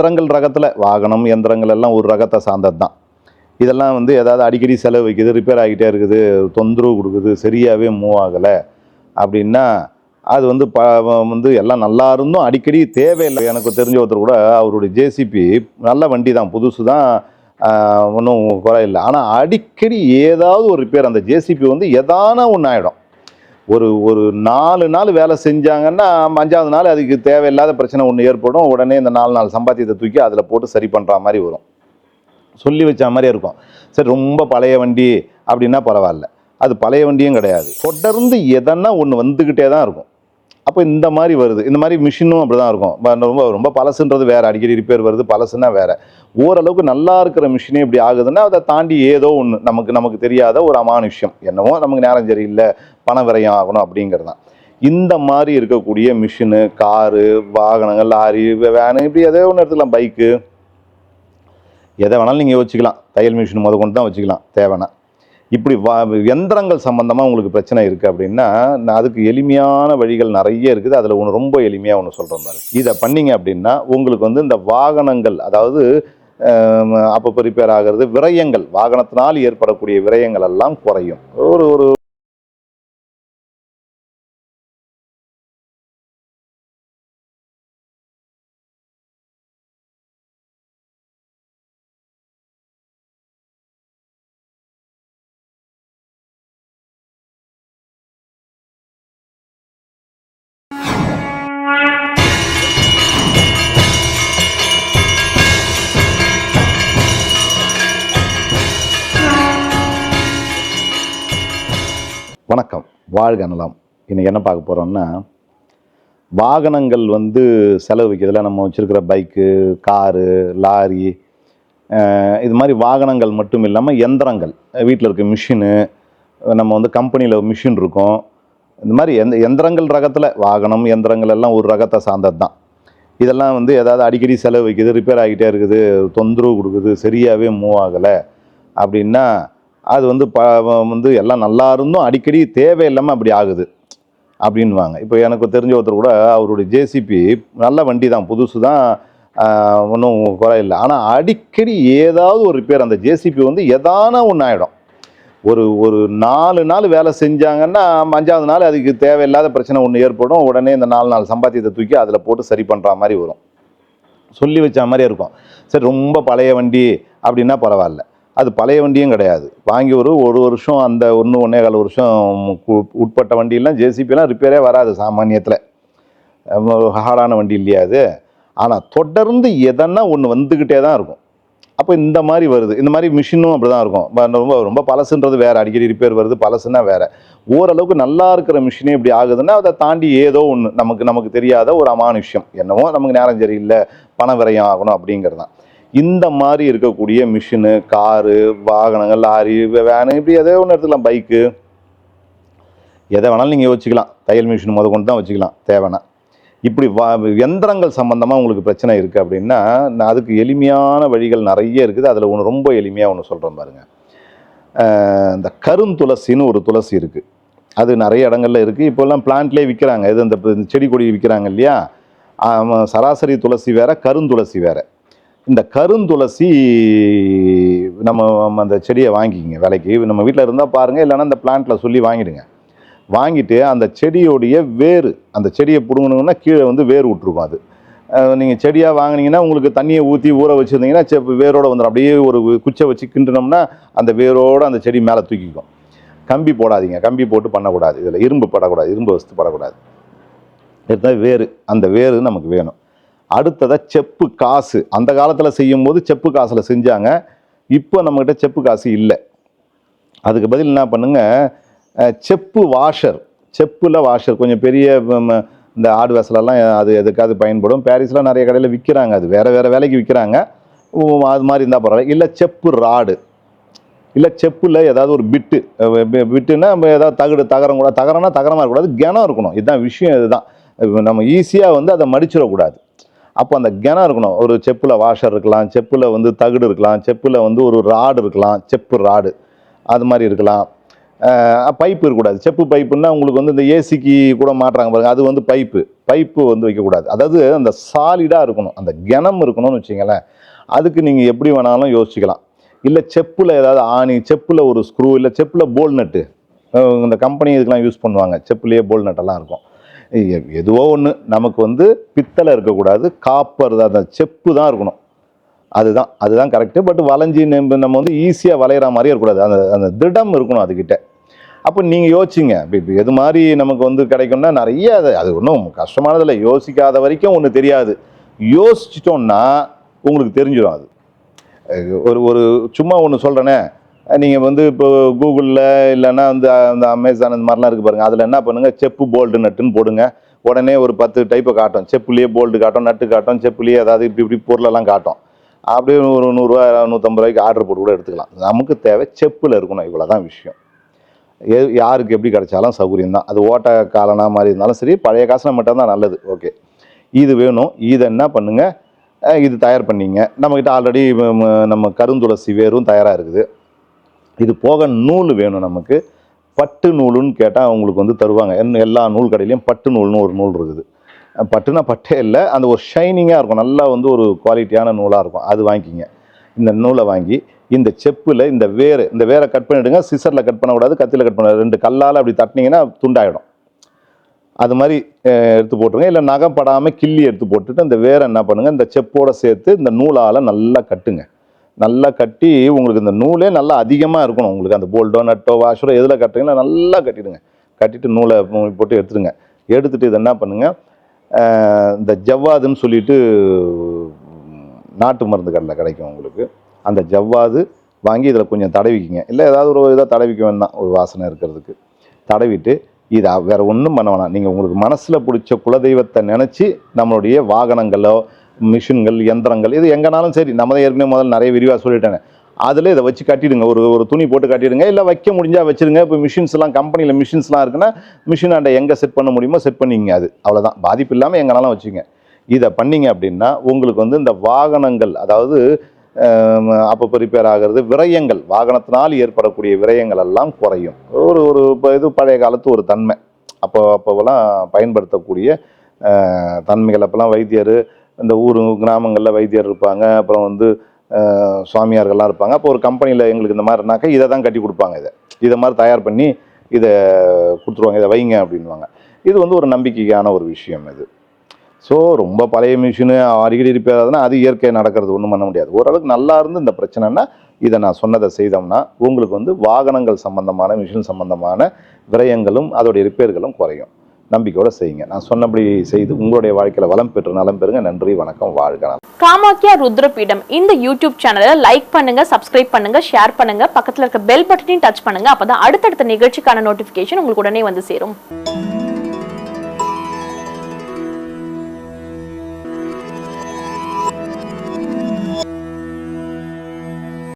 இயந்திரங்கள் ரகத்தில் வாகனம் எந்திரங்கள் எல்லாம் ஒரு ரகத்தை சார்ந்தது தான் இதெல்லாம் வந்து ஏதாவது அடிக்கடி செலவு வைக்குது ரிப்பேர் ஆகிட்டே இருக்குது தொந்தரவு கொடுக்குது சரியாகவே மூவ் ஆகலை அப்படின்னா அது வந்து ப வந்து எல்லாம் நல்லா இருந்தும் அடிக்கடி தேவையில்லை. எனக்கு தெரிஞ்ச ஒருத்தர் கூட அவருடைய ஜேசிபி நல்ல வண்டி தான் புதுசு தான் ஒன்றும் குறையில்லை. ஆனால் அடிக்கடி ஏதாவது ஒரு ரிப்பேர் அந்த ஜேசிபி வந்து எதான ஒன்று ஆகிடும் ஒரு ஒரு நாலு நாள் வேலை செஞ்சாங்கன்னா அஞ்சாவது நாள் அதுக்கு தேவையில்லாத பிரச்சனை ஒன்று ஏற்படும். உடனே இந்த நாலு நாள் சம்பாத்தியத்தை தூக்கி அதில் போட்டு சரி பண்ணுற மாதிரி வரும். சொல்லி வச்ச மாதிரி இருக்கும். சரி ரொம்ப பழைய வண்டி அப்படின்னா பரவாயில்ல. அது பழைய வண்டியும் கிடையாது. தொடர்ந்து எதனா ஒன்று வந்துக்கிட்டே தான் இருக்கும். அப்போ இந்த மாதிரி வருது. இந்த மாதிரி மிஷினும் அப்படி தான் இருக்கும். ரொம்ப ரொம்ப பழசுன்றது வேறு. அடிக்கடி ரிப்பேர் வருது பழசுன்னா வேறு. ஓரளவுக்கு நல்லா இருக்கிற மிஷினே இப்படி ஆகுதுன்னா அதை தாண்டி ஏதோ ஒன்று நமக்கு நமக்கு தெரியாத ஒரு அமானுஷ்யம். என்னவோ நமக்கு நேரம் சரியில்லை பணம் விரயம் ஆகணும் அப்படிங்கிறது தான் இந்த மாதிரி இருக்கக்கூடிய மிஷினு காரு வாகனங்கள் லாரி வேனு இப்படி எதோ ஒன்று எடுத்துக்கலாம். பைக்கு எதை வேணாலும் நீங்கள் வச்சுக்கலாம் தையல் மிஷின் முத கொண்டு தான் வச்சுக்கலாம். தேவைன்னா. இப்படி வா எந்திரங்கள் சம்மந்தமாக உங்களுக்கு பிரச்சனை இருக்குது அப்படின்னா நான் அதுக்கு எளிமையான வழிகள் நிறைய இருக்குது. அதில் ஒன்று ரொம்ப எளிமையாக ஒன்று சொல்கிற மாதிரி. இதை பண்ணிங்க அப்படின்னா உங்களுக்கு வந்து இந்த வாகனங்கள் அதாவது அப்போ அப்பப்போ ரிப்பேர் ஆகிறது விரயங்கள் வாகனத்தினால் ஏற்படக்கூடிய விரயங்கள் எல்லாம் குறையும். ஒரு ஒரு வணக்கம். வாழ்க நலம். இன்றைக்கி என்ன பார்க்க போகிறோம்னா வாகனங்கள் வந்து செலவு வைக்கிறதுல நம்ம வச்சுருக்கிற பைக்கு காரு லாரி இது மாதிரி வாகனங்கள் மட்டும் இல்லாமல் எந்திரங்கள். வீட்டில் இருக்க மிஷினு நம்ம வந்து கம்பெனியில் மிஷின் இருக்கும். இந்த மாதிரி எந்த எந்திரங்கள் ரகத்தில் வாகனம் எந்திரங்கள் எல்லாம் ஒரு ரகத்தை சார்ந்தது தான் இதெல்லாம் வந்து ஏதாவது அடிக்கடி செலவு வைக்குது ரிப்பேர் ஆகிட்டே இருக்குது தொந்தரவு கொடுக்குது சரியாகவே மூவ் ஆகலை அப்படின்னா அது வந்து ப வந்து எல்லாம் நல்லா இருந்தும் அடிக்கடி தேவையில்லாமல் அப்படி ஆகுது. அப்படின்வாங்க இப்போ எனக்கு தெரிஞ்ச ஒருத்தர் கூட அவருடைய ஜேசிபி நல்ல வண்டி தான் புதுசு தான் ஒன்றும் குறையில்லை. ஆனால் அடிக்கடி ஏதாவது ஒரு ரிப்பேர் அந்த ஜேசிபி வந்து எதான ஒன்று ஆகிடும் ஒரு ஒரு நாலு நாள் வேலை செஞ்சாங்கன்னா அஞ்சாவது நாள் அதுக்கு தேவையில்லாத பிரச்சனை ஒன்று ஏற்படும். உடனே இந்த நாலு நாள் சம்பாத்தியத்தை தூக்கி அதில் போட்டு சரி பண்ணுற மாதிரி வரும். சொல்லி வச்ச மாதிரி இருக்கும். சரி ரொம்ப பழைய வண்டி அப்படின்னா பரவாயில்ல. அது பழைய வண்டியும் கிடையாது. வாங்கி ஒரு ஒரு வருஷம் அந்த ஒன்று ஒன்றே கால் வருஷம் உட்பட்ட வண்டியெல்லாம் ஜேசிபிலாம் ரிப்பேரே வராது சாமானியத்தில். ஹார்டான வண்டி இல்லையா அது? ஆனால் தொடர்ந்து எதனா ஒன்று வந்துக்கிட்டே தான் இருக்கும். அப்போ இந்த மாதிரி வருது. இந்த மாதிரி மிஷினும் அப்படி தான் இருக்கும் ரொம்ப ரொம்ப பழசுன்றது வேறு. அடிக்கடி ரிப்பேர் வருது பழசுன்னா வேறு. ஓரளவுக்கு நல்லா இருக்கிற மிஷினே இப்படி ஆகுதுன்னா அதை தாண்டி ஏதோ ஒன்று நமக்கு நமக்கு தெரியாத ஒரு அமானுஷ்யம். என்னவோ நமக்கு நேரம் சரியில்லை பணம் விரயம் ஆகணும் அப்படிங்கிறது தான் இந்த மாதிரி இருக்கக்கூடிய மிஷினு காரு வாகனங்கள் லாரி வேனு இப்படி எதோ ஒன்று எடுத்துக்கலாம் பைக்கு எதை வேணாலும் நீங்கள் வச்சுக்கலாம். தையல் மிஷின் முத கொண்டு தான் வச்சுக்கலாம் தேவைன்னா. இப்படி வா எந்திரங்கள் சம்மந்தமாக உங்களுக்கு பிரச்சனை இருக்குது அப்படின்னா நான் அதுக்கு எளிமையான வழிகள் நிறைய இருக்குது. அதில் ஒன்று ரொம்ப எளிமையாக ஒன்று சொல்கிறேன் பாருங்கள் இந்த கருந்துளசின்னு ஒரு துளசி இருக்குது அது நிறைய இடங்களில் இருக்குது இப்போல்லாம் பிளான்ட்லேயே விற்கிறாங்க இது இந்த இந்த செடி கொடி விற்கிறாங்க இல்லையா? சராசரி துளசி வேறு கருந்துளசி வேறு. இந்த கருந்துளசி நம்ம நம்ம அந்த செடியை வாங்கிக்கிங்க விலைக்கு. நம்ம வீட்டில் இருந்தால் பாருங்கள் இல்லைன்னா அந்த பிளான்ட்டில் சொல்லி வாங்கிடுங்க. வாங்கிட்டு அந்த செடியோடைய வேர் அந்த செடியை பிடுங்கணுன்னா கீழே வந்து வேர் விட்டுருக்கும் அது. நீங்கள் செடியாக வாங்கினீங்கன்னா உங்களுக்கு தண்ணியை ஊற்றி ஊற வச்சுருந்தீங்கன்னா செ வேரோடு வந்துடும் அப்படியே ஒரு குச்சை வச்சு கிண்டுனோம்னா அந்த வேரோடு அந்த செடி மேலே தூக்கிக்கும். கம்பி போடாதீங்க. கம்பி போட்டு பண்ணக்கூடாது. இதில் இரும்பு படக்கூடாது. இரும்பு வசத்து படக்கூடாது. எடுத்தால் வேறு அந்த வேறு நமக்கு வேணும். அடுத்ததாக செப்பு காசு. அந்த காலத்தில் செய்யும்போது செப்பு காசில் செஞ்சாங்க. இப்போ நம்மக்கிட்ட செப்பு காசு இல்லை. அதுக்கு பதில் என்ன பண்ணுங்க? செப்பு வாஷர் செப்பில் வாஷர் கொஞ்சம் பெரிய இந்த ஆடு வேசலெல்லாம் அது எதுக்காவது பயன்படும். பாரிஸில் நிறைய கடையில் விற்கிறாங்க அது. வேறு வேறு வேலைக்கு விற்கிறாங்க அது மாதிரி இருந்தால் பரவாயில்ல. இல்லை செப்பு ராடு இல்லை செப்பில் ஏதாவது ஒரு பிட்டு பிட்டுன்னா நம்ம ஏதாவது தகடு தகரம் கூட தகரம்னா தகரமாக இருக்கக்கூடாது. கிணம் இருக்கணும். இதுதான் விஷயம் இதுதான். நம்ம ஈஸியாக வந்து அதை மடிச்சிடக்கூடாது. அப்போ அந்த கிணம் இருக்கணும். ஒரு செப்பில் வாஷர் இருக்கலாம் செப்பில் வந்து தகடு இருக்கலாம் செப்பில் வந்து ஒரு ராடு இருக்கலாம் செப்பு ராடு அது மாதிரி இருக்கலாம். பைப்பு இருக்கக்கூடாது. செப்பு பைப்புன்னா உங்களுக்கு வந்து இந்த ஏசிக்கு கூட மாட்டுறாங்க பாருங்கள் அது வந்து பைப்பு பைப்பு வந்து வைக்கக்கூடாது. அதாவது அந்த சாலிடாக இருக்கணும். அந்த கிணம் இருக்கணும்னு வச்சிங்களேன் அதுக்கு நீங்கள் எப்படி வேணாலும் யோசிக்கலாம் இல்லை செப்பில் ஏதாவது ஆணி செப்பில் ஒரு ஸ்க்ரூ இல்லை செப்பில் போல் நட்டு இந்த கம்பெனி இதுக்கெலாம் யூஸ் பண்ணுவாங்க. செப்புலேயே போல் நட்டெல்லாம் இருக்கும். எதுவோ ஒன்று நமக்கு வந்து பித்தளை இருக்கக்கூடாது காப்பர் தான் அந்த செப்பு தான் இருக்கணும். அதுதான் அதுதான் கரெக்டு பட் வளைஞ்சி நம்ம நம்ம வந்து ஈஸியாக வளையிற மாதிரியே இருக்கக்கூடாது. அந்த அந்த திடம் இருக்கணும் அதுக்கிட்ட அப்போ நீங்கள் யோசிச்சிங்க இப்போ எது மாதிரி நமக்கு வந்து கிடைக்கும்னா நிறைய அது அது ஒன்றும் கஷ்டமானதில்லை. யோசிக்காத வரைக்கும் ஒன்று தெரியாது. யோசிச்சிட்டோம்னா உங்களுக்கு தெரிஞ்சிடும் அது. ஒரு ஒரு சும்மா ஒன்று சொல்கிறேனே நீங்கள் வந்து இப்போ கூகுளில் இல்லைன்னா வந்து அந்த அமேசான் இந்த மாதிரிலாம் இருக்குது பாருங்கள் அதில் என்ன பண்ணுங்கள் செப்பு போல்டு நட்டுன்னு போடுங்க. உடனே ஒரு பத்து டைப்பை காட்டும். செப்புலேயே போல்டு காட்டும் நட்டு காட்டும் செப்புலேயே அதாவது இப்படி இப்படி பொருளெல்லாம் காட்டும். அப்படியே ஒரு நூறுரூவா நூற்றம்பது ரூபாய்க்கு ஆர்டர் போட்டு கூட எடுத்துக்கலாம். நமக்கு தேவை செப்பில் இருக்கணும். இவ்வளோ தான் விஷயம். எ யாருக்கு எப்படி கிடைச்சாலும் சௌகரியம் தான். அது ஓட்ட காலனா மாதிரி இருந்தாலும் சரி பழைய காசுனா மட்டும் தான் நல்லது. ஓகே இது வேணும். இதை என்ன பண்ணுங்கள் இது தயார் பண்ணிங்க. நம்மக்கிட்ட ஆல்ரெடி நம்ம கருந்துளசி வேரும் தயாராக இருக்குது. இது போக நூல் வேணும் நமக்கு. பட்டு நூலுன்னு கேட்டால் அவங்களுக்கு வந்து தருவாங்க. எல்லா நூல் கடையிலையும் பட்டு நூல்னு ஒரு நூல் இருக்குது. பட்டுனா பட்டே இல்லை. அந்த ஒரு ஷைனிங்காக இருக்கும். நல்லா வந்து ஒரு குவாலிட்டியான நூலாக இருக்கும். அது வாங்கிக்கிங்க. இந்த நூலை வாங்கி இந்த செப்பில் இந்த வேர் இந்த வேரை கட் பண்ணிவிடுங்க சிசரில் கட் பண்ணக்கூடாது கத்தியில் கட் பண்ண ரெண்டு கல்லால் அப்படி தட்டினீங்கன்னா துண்டாயிடும். அது மாதிரி எடுத்து போட்டுருங்க. இல்லை நகம் படாமல் கிள்ளி எடுத்து போட்டுட்டு இந்த வேரை என்ன பண்ணுங்கள் இந்த செப்போடு சேர்த்து இந்த நூலால் நல்லா கட்டுங்க. நல்லா கட்டி உங்களுக்கு இந்த நூலே நல்லா அதிகமாக இருக்கணும். உங்களுக்கு அந்த போல்டோ நட்டோ வாஷரோ எதில் கட்டுறீங்களோ நல்லா கட்டிடுங்க. கட்டிட்டு நூலை போட்டு எடுத்துடுங்க. எடுத்துட்டு இதை என்ன பண்ணுங்கள் இந்த ஜவ்வாதுன்னு சொல்லிட்டு நாட்டு மருந்து கடையில் கிடைக்கும் உங்களுக்கு. அந்த ஜவ்வாது வாங்கி இதில் கொஞ்சம் தடவிக்கிங்க. இல்லை ஏதாவது ஒரு இதாக தடவிக்க வேண்டாம். ஒரு வாசனை இருக்கிறதுக்கு. தடவிட்டு இதை வேறு ஒன்றும் பண்ண வேணாம். நீங்கள் உங்களுக்கு மனசில் பிடிச்ச குலதெய்வத்தை நினச்சி நம்மளுடைய வாகனங்களோ மிஷின்கள் எந்திரங்கள் இது எங்கனாலும் சரி நம்ம தான் ஏற்கனவே முதல்ல நிறைய விரிவாக சொல்லிட்டேன். அதில் இதை வச்சு கட்டிடுங்க. ஒரு ஒரு துணி போட்டு கட்டிடுங்க. இல்லை வைக்க முடிஞ்சால் வச்சிருங்க. இப்போ மிஷின்ஸ்லாம் கம்பெனியில் மிஷின்ஸ்லாம் இருக்குன்னா மிஷின் அண்டை எங்கே செட் பண்ண முடியுமோ செட் பண்ணிங்க அது. அவ்வளோதான் பாதிப்பு இல்லாமல் எங்கனாலும் வச்சுங்க. இதை பண்ணீங்க அப்படின்னா உங்களுக்கு வந்து இந்த வாகனங்கள் அதாவது அப்பப்போ ரிப்பேர் ஆகிறது விரயங்கள் வாகனத்தினால் ஏற்படக்கூடிய விரயங்கள் எல்லாம் குறையும். ஒரு ஒரு இப்போ இது பழைய காலத்து ஒரு தன்மை. அப்போ அப்போவெல்லாம் பயன்படுத்தக்கூடிய தன்மைகள். அப்போல்லாம் வைத்தியர் இந்த ஊர் கிராமங்களில் வைத்தியர் இருப்பாங்க. அப்புறம் வந்து சுவாமியார்கள்லாம் இருப்பாங்க. அப்போ ஒரு கம்பெனியில் எங்களுக்கு இந்த மாதிரினாக்கா இதை தான் கட்டி கொடுப்பாங்க இதை. இதை மாதிரி தயார் பண்ணி இதை கொடுத்துருவாங்க. இதை வைங்க அப்படின்வாங்க இது வந்து ஒரு நம்பிக்கையான ஒரு விஷயம் இது. ஸோ ரொம்ப பழைய மிஷினு அடிக்கடி ரிப்பேர் ஆகுதுன்னா அது இயற்கையாக நடக்கிறது ஒன்றும் பண்ண முடியாது. ஓரளவுக்கு நல்லா இருந்து இந்த பிரச்சனைனா இதை நான் சொன்னதை செய்தோம்னா உங்களுக்கு வந்து வாகனங்கள் சம்பந்தமான மிஷின் சம்பந்தமான விரயங்களும் அதோடைய ரிப்பேர்களும் குறையும். நம்பிக்கையோட செய்யுங்க. நான் சொன்னபடி செய்து உங்களுடைய வாழ்க்கையில வளம் பெற்று நலம் பெறுங்க. நன்றி வணக்கம் வாழ்க காமாக்கியா ருத்ரபீடம். இந்த யூடியூப் சேனலை லைக் பண்ணுங்க சப்ஸ்கிரைப் பண்ணுங்க ஷேர் பண்ணுங்க. பக்கத்துல இருக்க பெல் பட்டனையும் டச் பண்ணுங்க. அப்பதான் அடுத்தடுத்த நிகழ்ச்சிக்கான நோட்டிபிகேஷன் உங்களுக்கு உடனே வந்து சேரும்.